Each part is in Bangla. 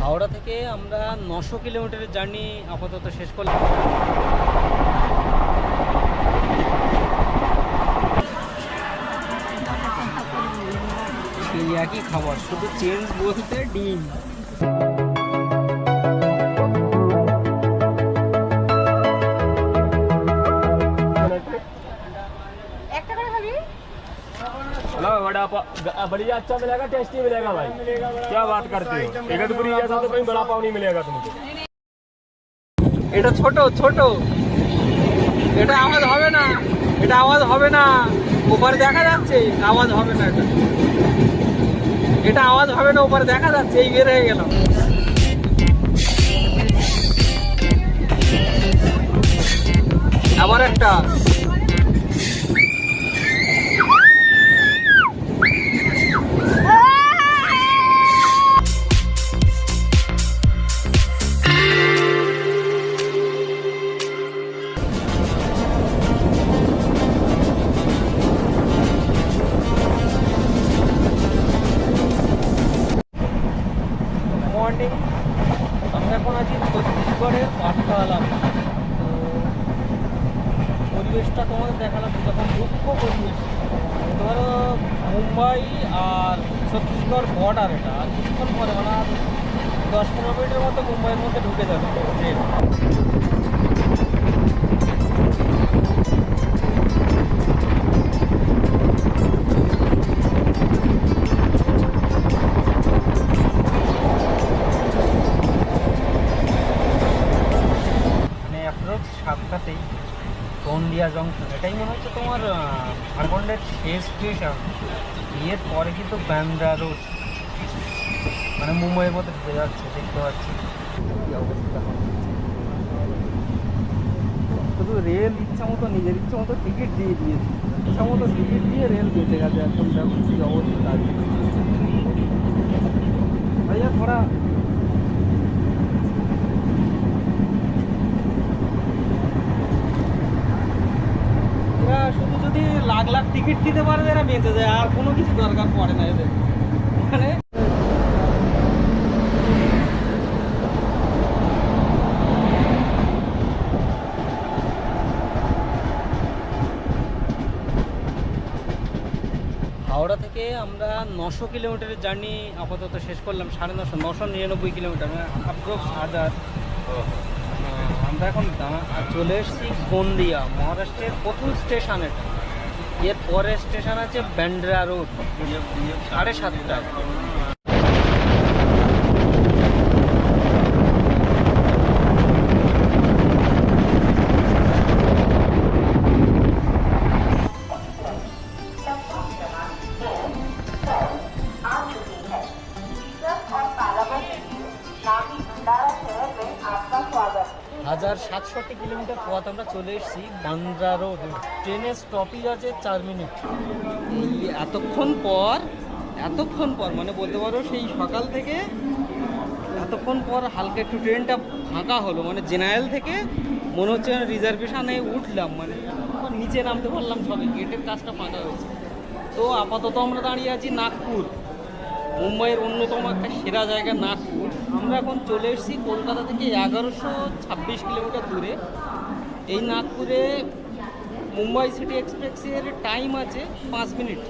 হাওড়া থেকে আমরা নশো কিলোমিটারের জার্নি আপাতত শেষ করলাম। একই খাবার, শুধু চেঞ্জ বলতে ডিম। बड़ा पा- ग- बढ़िया अच्छा मिलेगा टेस्टी मिलेगा भाई क्या बात करते हो इगतपुरी जैसा तो कहीं बड़ा पाव नहीं मिलेगा तुमको এটা ছোট ছোট এটা আওয়াজ হবে না এটা আওয়াজ হবে না ওপারে দেখা যাচ্ছে আওয়াজ হবে না এটা এটা আওয়াজ হবে না ওপারে দেখা যাচ্ছে এই বের হয়ে গেল আবার একটা মুম্বাই আর ছত্তিশগড় বর্ডার এটা। কিছুক্ষণ পরে মানে দশ পনেরো মিনিটের মতো মুম্বাইয়ের মধ্যে ঢুকে যাবে। ট্রেন গন্ডিয়া জংশন এটাই মনে হচ্ছে তোমার ঝাড়খণ্ডের শেষ স্টেশনের পরে কিন্তু ব্যান্ড্রা রোড মানে মুম্বাইয়ের মধ্যে ঢুকে যাচ্ছে, দেখতে পাচ্ছি। কি অবস্থা? শুধু রেল ইচ্ছা মতো, নিজের ইচ্ছা মতো টিকিট দিয়ে দিয়েছে। ইচ্ছা মতো টিকিট দিয়ে রেল বেঁচে গেছে। এখন দেখো কি অবস্থা। ভাইয়া থোড়া এরা শুধু যদি লাখ লাখ টিকিট দিতে পারে এরা বেঁচে যায়, আর কোনো কিছু দরকার পড়ে না এদের। মানে হাওড়া থেকে আমরা নশো কিলোমিটারের জার্নি আপাতত শেষ করলাম, সাড়ে নশো নশো নিরানব্বই কিলোমিটার মানে আপ্রক্স হাজার। আমরা এখন চলে এসেছি গন্দিয়া মহারাষ্ট্রের প্রথম স্টেশন এটা এর পরের স্টেশন আছে ব্যান্ড্রা রোড সাড়ে সাতটা। হাজার সাতষট্টি কিলোমিটার পথ আমরা চলে এসেছি বান্দ্রা রোড। ট্রেনের স্টপেজ আছে চার মিনিট এতক্ষণ পর এতক্ষণ পর মানে বলতে পারো সেই সকাল থেকে এতক্ষণ পর হালকা একটু ট্রেনটা ফাঁকা হলো মানে জেনারেল থেকে মনে হচ্ছে রিজার্ভেশনে উঠলাম মানে নিচে নামতে পারলাম সবে, গেটের কাজটা ফাঁকা হয়েছে। তো আপাতত আমরা দাঁড়িয়ে আছি নাগপুর, মুম্বাইয়ের অন্যতম একটা সেরা জায়গা, নাগপুর। আমরা এখন চলে এসেছি কলকাতা থেকে এগারোশো ছাব্বিশ কিলোমিটার দূরে। এই নাগপুরে মুম্বাই সিটি এক্সপ্রেসের টাইম আছে পাঁচ মিনিট।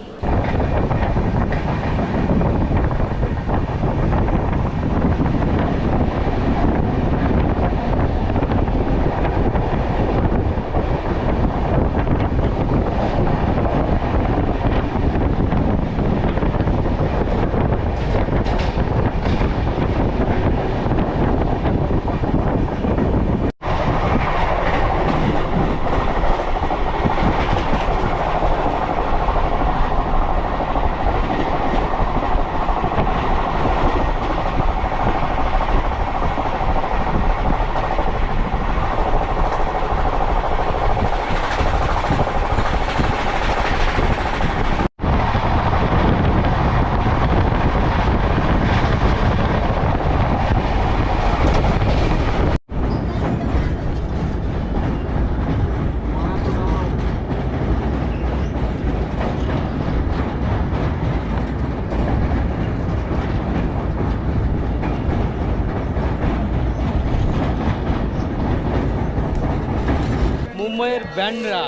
মুম্বাইয়ের ব্যান্ডরা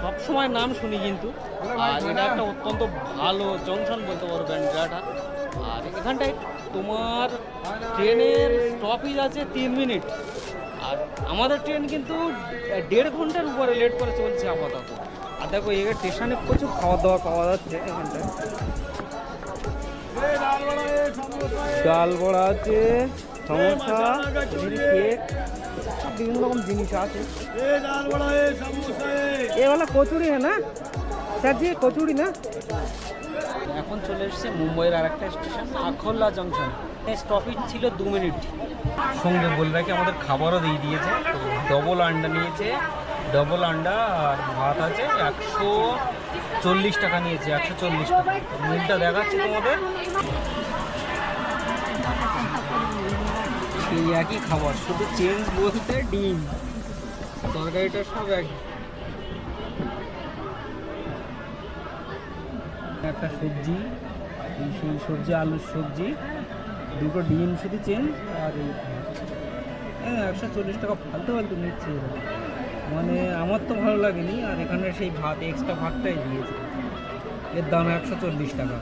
সবসময় নাম শুনি কিন্তু। আর এটা একটা অত্যন্ত ভালো জংশন বলতে পারো ব্যান্ড্রাটা আর এখানটায় তোমার ট্রেনের স্টপেজ আছে তিন মিনিট। আর আমাদের ট্রেন কিন্তু দেড় ঘণ্টার উপরে লেট করে চলছে আপাতত। আর দেখো এই স্টেশনে প্রচুর খাওয়া দাওয়া পাওয়া যাচ্ছে এখানটায়। ডাল বড়া আছে সমোসা কেক বিভিন্ন রকম জিনিস আছে। এ वाला কচুরি হ্যাঁ না? স্যার জি কচুরি না? এখন চলে এসেছে মুম্বাইয়ের আরেকটা স্টেশন আখল্লা জংশন স্টপেজ ছিল দু মিনিট। সঙ্গে বলে রাখি আমাদের খাবারও দিয়ে দিয়েছে ডবল আন্ডা নিয়েছে ডবল আন্ডা আর ভাত আছে একশো চল্লিশ টাকা নিয়েছে একশো চল্লিশ টাকা। মিলটা দেখাচ্ছি তোমাদের। এই একই খাবার, শুধু চেঞ্জ বলতে ডিম। তরকারিটা সব এক একটা সবজি সেই সবজি, আলুর সবজি, দুটো ডিম শুধু চেঞ্জ আর এই হ্যাঁ একশো চল্লিশ টাকা ফালতু ফালতু নিচ্ছে মানে আমার তো ভালো লাগেনি, আর এখানে সেই ভাত এক্সট্রা ভাতটাই দিয়েছে। এর দাম একশো চল্লিশ টাকা।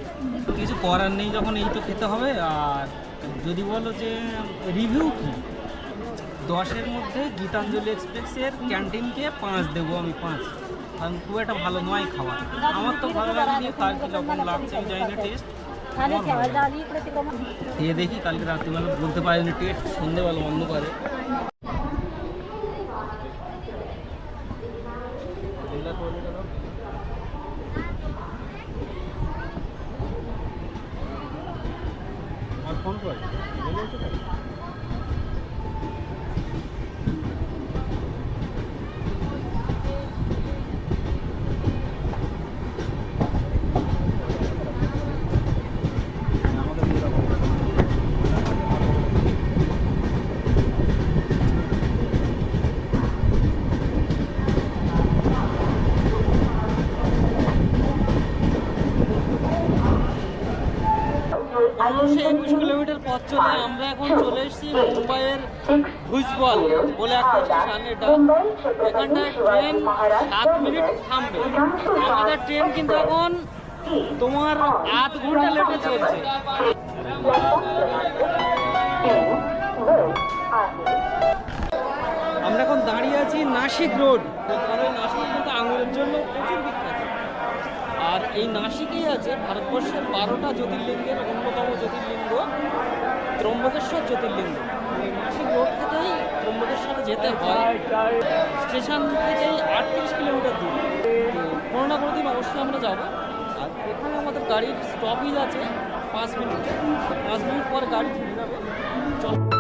কিছু করার নেই যখন এই তো খেতে হবে। আর যদি বলো যে রিভিউ কি? দশের মধ্যে গীতাঞ্জলি এক্সপ্রেসের ক্যান্টিনকে পাঁচ দেবো আমি পাঁচ। কারণ খুব একটা ভালো নয় খাওয়া। আমার তো ভালো লাগেনি তার কি যখন লাগছে আমি জানি না টেস্ট খেয়ে দেখি কালকে রাত্রিবেলা। বলতে পারিনি টেস্ট সন্ধেবেলা অন্ধকারে। কিলোমিটার চলে আমরা এখন চলে এসেছি মুম্বাইয়ের বলে একটা এখানটায় ট্রেন মিনিট ট্রেন কিন্তু এখন তোমার আধ ঘণ্টা লেটে চলছে। আমরা এখন দাঁড়িয়ে আছি নাসিক রোড। নাসিক কিন্তু আঙুরের জন্য প্রচুর বিখ্যাত। আর এই নাসিকেই আছে ভারতবর্ষের বারোটা জ্যোতির্লিঙ্গের অন্যতম জ্যোতির্লিঙ্গ, ত্রম্বকেশ্বর জ্যোতির্লিঙ্গ। নাসিক রোড থেকেই ত্রম্বকেশ্বরে যেতে হয়। স্টেশন থেকেই আটত্রিশ কিলোমিটার দূর। কোনো না কোনো দিন অবশ্যই আমরা যাব। আর এখানে আমাদের গাড়ির স্টপেজ আছে পাঁচ মিনিট। পাঁচ মিনিট পর গাড়ি থেমে যাবে। চল।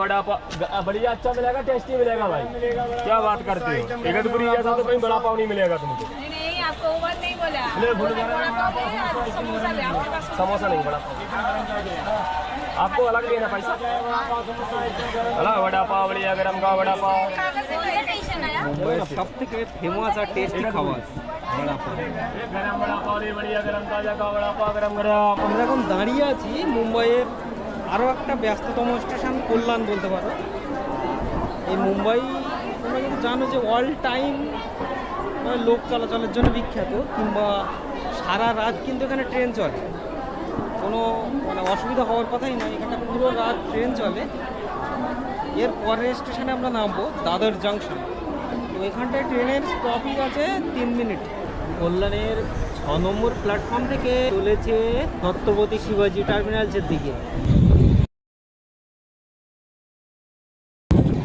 वड़ा पाव बढ़िया अच्छा मिलेगा टेस्टी मिलेगा भाई क्या बात करते हो इगतपुरी जैसा तो कहीं बड़ा पाव नहीं मिलेगा तुमको नहीं नहीं आपको ओवर नहीं बोला ले, बोलो बोला बड़ा पाव ले और समोसा ले आपके पास समोसा नहीं बड़ा पाव आपको अलग देना पैसा हेलो वड़ा पाव बढ़िया गरम का वड़ा पाव कागज से टेंशन आया মুম্বাইয়ের সব থেকে ফেমাস আর টেস্টি খাবার বড়া পাও। गरम वड़ा पाव ले बढ़िया गरम ताजा का वड़ा पाव गरम गरम আমরা এখন দাঁড়িয়ে আছি মুম্বাইয়ের আরও একটা ব্যস্ততম স্টেশন কল্যাণ বলতে পারো। এই মুম্বাই, তোমরা কিন্তু জানো যে অল টাইম লোক চলাচলের জন্য বিখ্যাত, কিংবা সারা রাত কিন্তু এখানে ট্রেন চলে। কোনো মানে অসুবিধা হওয়ার কথাই নয় এখানে পুরো রাত ট্রেন চলে। এর পরের স্টেশনে আমরা নামবো, দাদর জাংশন তো এখানটায় ট্রেনের স্টপেজ আছে তিন মিনিট কল্যাণের ছ নম্বর প্ল্যাটফর্ম থেকে চলেছে ছত্রপতি শিবাজি টার্মিনালসের দিকে।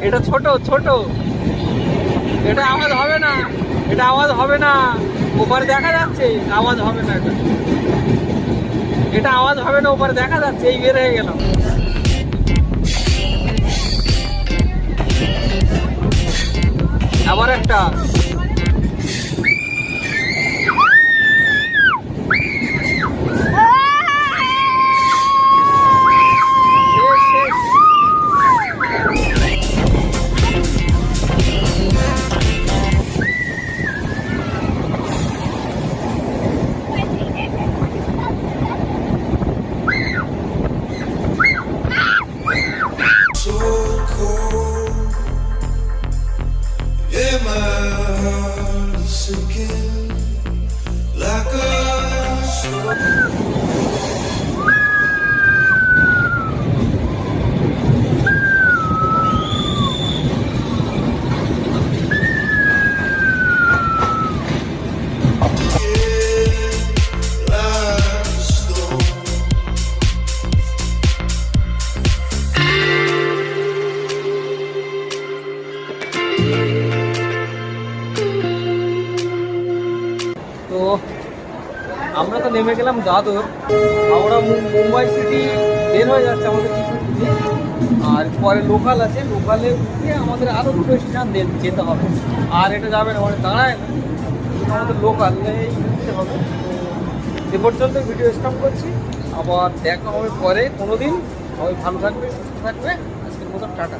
এটা ছোট ছোট। এটা আওয়াজ হবে না। এটা আওয়াজ হবে না। ওপারে দেখা যাচ্ছে। আওয়াজ হবে না এটা। এটা আওয়াজ হবে না, ওপারে দেখা যাচ্ছে। এই বের হয়ে গেলাম। আবার একটা। নেমে গেলাম দাদর মু- মুম্বাই সিটি বের হয়ে যাচ্ছে আমাদের কিছু আর পরে লোকাল আছে লোকালে উঠে আমাদের আরও দুটো স্টেশন যেতে হবে। আর এটা যাবে না মানে দাঁড়ায় না। আমাদের লোকাল হবে। এ পর্যন্ত ভিডিও স্টপ করছি। আবার দেখা হবে পরে কোনো দিন সবাই ভালো থাকবে, সুস্থ থাকবে। আজকের মতো টাটা।